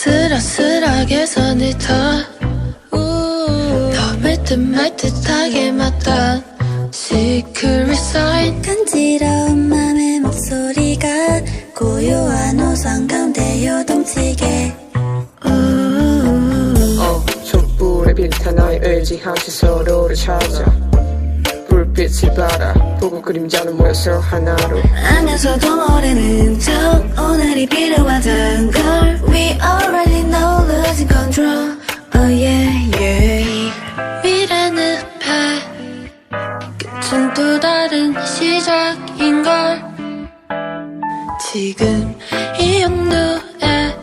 아슬아슬하게 선을 타너 믿듯 말 듯하게 맞던 Secret sign 간지러운 맘의 목소리가 고요한 호성 가운데 요동치게. 어, 촛불에 비탄 나의 의지 한치 서로를 찾아 불빛을 받아 보고 그림자는 모여서 하나로. 알면서도 모르는 척 오늘이 필요하던 걸. We already know losing control. Oh yeah yeah. 미래는 배 끝은 또 다른 시작인걸. 지금 이 연도에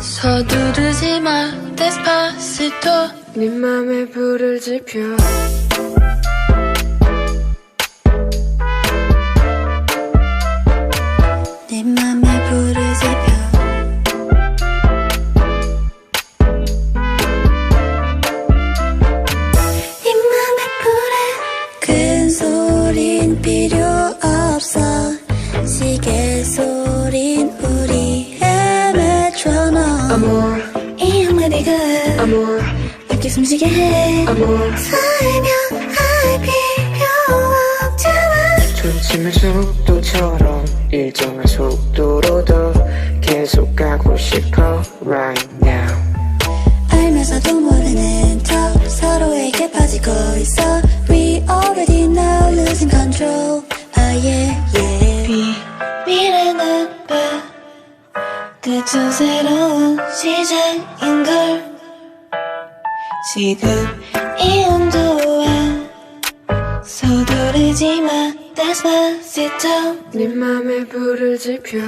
서두르지 마 Despacito. 네 맘에 불을 지펴 숨쉬게 해. 필요 없잖아. 춤침의 속도처럼 일정한 속도로 더 계속 가고 싶어 right now. 알면서도 모르는 척 서로에게 빠지고 있어. We already know losing control. Ah yeah yeah. 미래는 배 그저 새로운 시작인걸 지금 이 온도에 서두르지 마. Despacito 네 맘에 불을 지펴